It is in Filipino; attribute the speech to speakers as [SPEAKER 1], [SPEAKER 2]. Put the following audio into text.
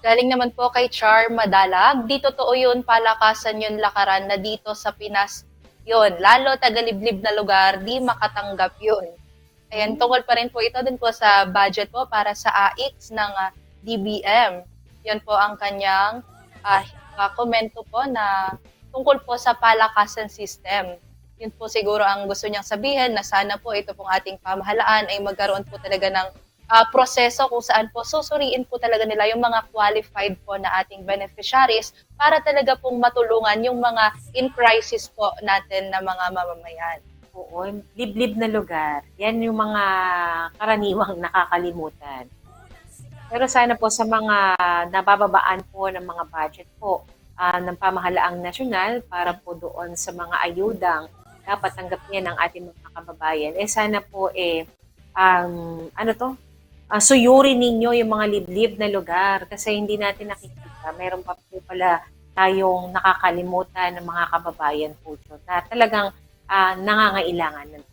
[SPEAKER 1] Galing naman po kay Char Madalag. Di totoo yun, palakasan yun lakaran na dito sa Pinas yun. Lalo tagaliblib na lugar, di makatanggap yun. Ayan, tungkol pa rin po ito din po sa budget po para sa AX ng ah, DBM. Yun po ang kanyang ah, ah, komento po na tungkol po sa palakasan system. Yun po siguro ang gusto niyang sabihin na sana po ito pong ating pamahalaan ay magkaroon po talaga ng ah, proseso kung saan po susuriin po talaga nila yung mga qualified po na ating beneficiaries para talaga pong matulungan yung mga in crisis po natin na mga mamamayan.
[SPEAKER 2] Oo, liblib na lugar. Yan yung mga karaniwang nakakalimutan. Pero sana po sa mga nabababaan po ng mga budget po ah, ng pamahalaang nasyonal para po doon sa mga ayudang dapat tanggapin ng ating mga kababayan, eh sana po eh, um, ano to, Ah, suyurin ninyo yung mga liblib na lugar kasi hindi natin nakikita. Meron pa po pala tayong nakakalimutan ng mga kababayan po dyan na talagang ah, nangangailangan ng